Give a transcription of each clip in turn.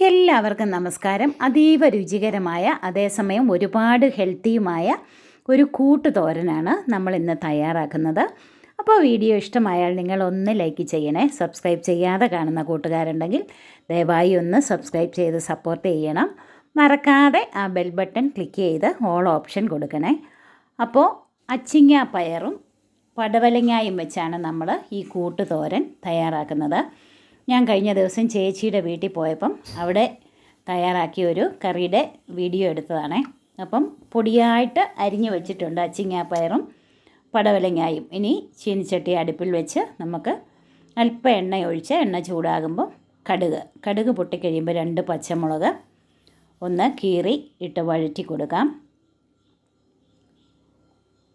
എല്ലാവർക്കും നമസ്കാരം. അതീവ രുചികരമായ അതേസമയം ഒരുപാട് ഹെൽത്തിയുമായ ഒരു കൂട്ടുതോരനാണ് നമ്മൾ ഇന്ന് തയ്യാറാക്കുന്നത്. അപ്പോൾ വീഡിയോ ഇഷ്ടമായാൽ നിങ്ങൾ ഒന്ന് ലൈക്ക് ചെയ്യണേ. സബ്സ്ക്രൈബ് ചെയ്യാതെ കാണുന്ന കൂട്ടുകാരുണ്ടെങ്കിൽ ദയവായി ഒന്ന് സബ്സ്ക്രൈബ് ചെയ്ത് സപ്പോർട്ട് ചെയ്യണം. മറക്കാതെ ആ ബെൽ ബട്ടൺ ക്ലിക്ക് ചെയ്ത് ഓൾ ഓപ്ഷൻ കൊടുക്കണേ. അപ്പോൾ അച്ചിങ്ങ പയറും പടവലങ്ങായും വെച്ചാണ് നമ്മൾ ഈ കൂട്ടുതോരൻ തയ്യാറാക്കുന്നത്. ഞാൻ കഴിഞ്ഞ ദിവസം ചേച്ചിയുടെ വീട്ടിൽ പോയപ്പം അവിടെ തയ്യാറാക്കിയ ഒരു കറിയുടെ വീഡിയോ എടുത്തതാണേ. അപ്പം പൊടിയായിട്ട് അരിഞ്ഞു വെച്ചിട്ടുണ്ട് അച്ചിങ്ങാപ്പയറും പടവലങ്ങായും. ഇനി ചീനിച്ചട്ടി അടുപ്പിൽ വെച്ച് നമുക്ക് അല്പം എണ്ണ ഒഴിച്ച് എണ്ണ ചൂടാകുമ്പോൾ കടുക്. കടുക് പൊട്ടിക്കഴിയുമ്പോൾ രണ്ട് പച്ചമുളക് ഒന്ന് കീറി ഇട്ട് വഴറ്റി കൊടുക്കാം.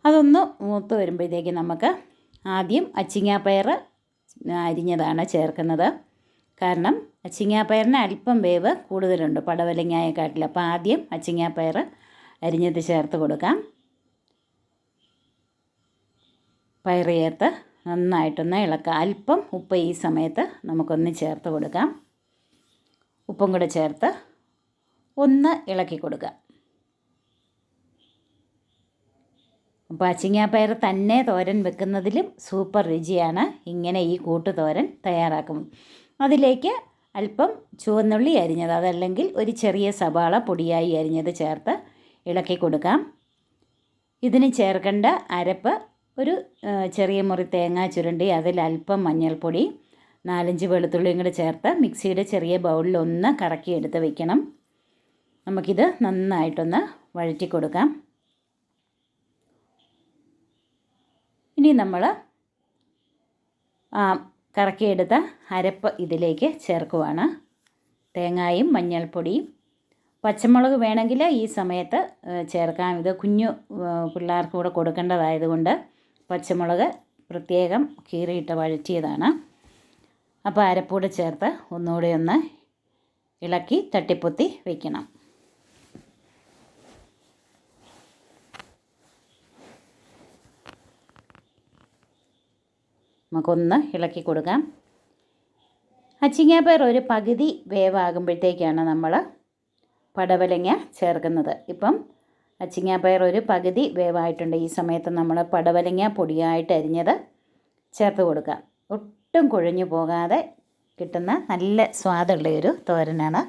അതൊന്ന് മൂത്ത് വരുമ്പോഴത്തേക്ക് നമുക്ക് ആദ്യം അച്ചിങ്ങാപ്പയർ അരിഞ്ഞതാണ് ചേർക്കുന്നത്. കാരണം അച്ചിങ്ങാപ്പയറിന് അല്പം വേവ് കൂടുതലുണ്ട് പടവലങ്ങായെക്കാട്ടിൽ. അപ്പോൾ ആദ്യം അച്ചിങ്ങാപ്പയർ അരിഞ്ഞത് ചേർത്ത് കൊടുക്കാം. പയർ ചേർത്ത് നന്നായിട്ടൊന്ന് ഇളക്കുക അല്പം ഉപ്പ് ഈ സമയത്ത് നമുക്കൊന്ന് ചേർത്ത് കൊടുക്കാം. ഉപ്പും കൂടെ ചേർത്ത് ഒന്ന് ഇളക്കി കൊടുക്കുക അപ്പോൾ അച്ചിങ്ങാപ്പയർ തന്നെ തോരൻ വെക്കുന്നതിലും സൂപ്പർ രുചിയാണ്. ഇങ്ങനെ ഈ കൂട്ടുതോരൻ തയ്യാറാക്കും. അതിലേക്ക് അല്പം ചുവന്നുള്ളി അരിഞ്ഞത് അതല്ലെങ്കിൽ ഒരു ചെറിയ സവാള പൊടിയായി അരിഞ്ഞത് ചേർത്ത് ഇളക്കി കൊടുക്കാം. ഇതിന് ചേർക്കേണ്ട അരപ്പ് ഒരു ചെറിയ മുറി തേങ്ങ ചുരണ്ടി അതിൽ അല്പം മഞ്ഞൾപ്പൊടി നാലഞ്ച് വെളുത്തുള്ളിയും കൂടെ ചേർത്ത് മിക്സിയുടെ ചെറിയ ബൗളിൽ ഒന്ന് കറക്കിയെടുത്ത് വയ്ക്കണം നമുക്കിത് നന്നായിട്ടൊന്ന് വഴറ്റി കൊടുക്കാം. ഇനി നമ്മൾ കറക്കിയെടുത്ത അരപ്പ് ഇതിലേക്ക് ചേർക്കുവാണ്. തേങ്ങായും മഞ്ഞൾപ്പൊടിയും. പച്ചമുളക് വേണമെങ്കിൽ ഈ സമയത്ത് ചേർക്കാം. ഇത് കുഞ്ഞു പിള്ളേർക്ക് കൂടെ കൊടുക്കേണ്ടതായതുകൊണ്ട് പച്ചമുളക് പ്രത്യേകം കീറിയിട്ട് വഴറ്റിയതാണ്. അപ്പോൾ അരപ്പൂടെ ചേർത്ത് ഒന്നുകൂടി ഒന്ന് ഇളക്കി തട്ടിപ്പൊത്തി വയ്ക്കണം നമുക്കൊന്ന് ഇളക്കി കൊടുക്കാം. അച്ചിങ്ങാപ്പയർ ഒരു പകുതി വേവാകുമ്പോഴത്തേക്കാണ് നമ്മൾ പടവലങ്ങ ചേർക്കുന്നത്. ഇപ്പം അച്ചിങ്ങാപ്പയർ ഒരു പകുതി വേവായിട്ടുണ്ട്. ഈ സമയത്ത് നമ്മൾ പടവലങ്ങ പൊടിയായിട്ട് അരിഞ്ഞത് ചേർത്ത് കൊടുക്കാം ഒട്ടും കുഴഞ്ഞു പോകാതെ കിട്ടുന്ന നല്ല സ്വാദുള്ള ഒരു തോരനാണ്.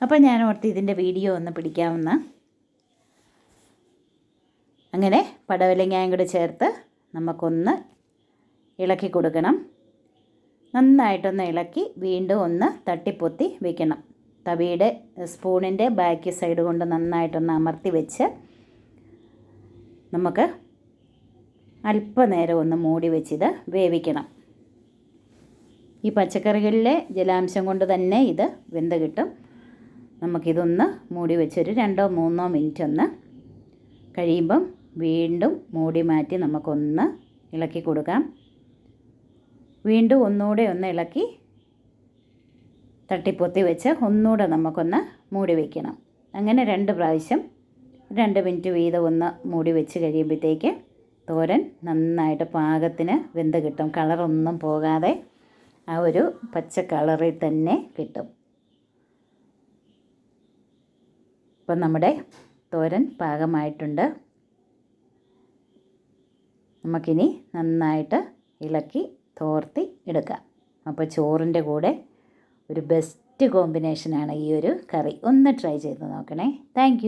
അപ്പോൾ ഞാൻ ഓർത്ത് ഇതിന്റെ വീഡിയോ ഒന്ന് പിടിക്കാമെന്ന് അങ്ങനെ പടവലങ്ങയും കൂടെ ചേർത്ത് നമുക്കൊന്ന് ഇളക്കി കൊടുക്കണം. നന്നായിട്ടൊന്ന് ഇളക്കി വീണ്ടും ഒന്ന് തട്ടിപ്പൊത്തി വെക്കണം. തവിയുടെ സ്പൂണിന്റെ ബാക്ക് സൈഡ് കൊണ്ട് നന്നായിട്ടൊന്ന് അമർത്തി വെച്ച് നമുക്ക് അല്പനേരം ഒന്ന് മൂടി വെച്ചിത് വേവിക്കണം. ഈ പച്ചക്കറികളിലെ ജലാംശം കൊണ്ട് തന്നെ ഇത് വെന്ത് കിട്ടും. നമുക്കിതൊന്ന് മൂടി വെച്ചൊരു രണ്ടോ മൂന്നോ മിനിറ്റ് ഒന്ന് കഴിയുമ്പം വീണ്ടും മൂടി മാറ്റി നമുക്കൊന്ന് ഇളക്കി കൊടുക്കാം. വീണ്ടും ഒന്നുകൂടെ ഒന്ന് ഇളക്കി തട്ടിപ്പൊത്തി വെച്ച് ഒന്നുകൂടെ നമുക്കൊന്ന് മൂടി വയ്ക്കണം അങ്ങനെ രണ്ട് പ്രാവശ്യം രണ്ട് മിനിറ്റ് വീതം ഒന്ന് മൂടി വെച്ച് കഴിയുമ്പോഴത്തേക്ക് തോരൻ നന്നായിട്ട് പാകത്തിന് വെന്ത് കിട്ടും. കളറൊന്നും പോകാതെ ആ ഒരു പച്ച കളറിൽ തന്നെ കിട്ടും. ഇപ്പം നമ്മുടെ തോരൻ പാകമായിട്ടുണ്ട്. നമുക്കിനി നന്നായിട്ട് ഇളക്കി തോർത്തി എടുക്കാം അപ്പോൾ ചോറിന്റെ കൂടെ ഒരു ബെസ്റ്റ് കോമ്പിനേഷനാണ് ഈ ഒരു കറി. ഒന്ന് ട്രൈ ചെയ്ത് നോക്കണേ. താങ്ക്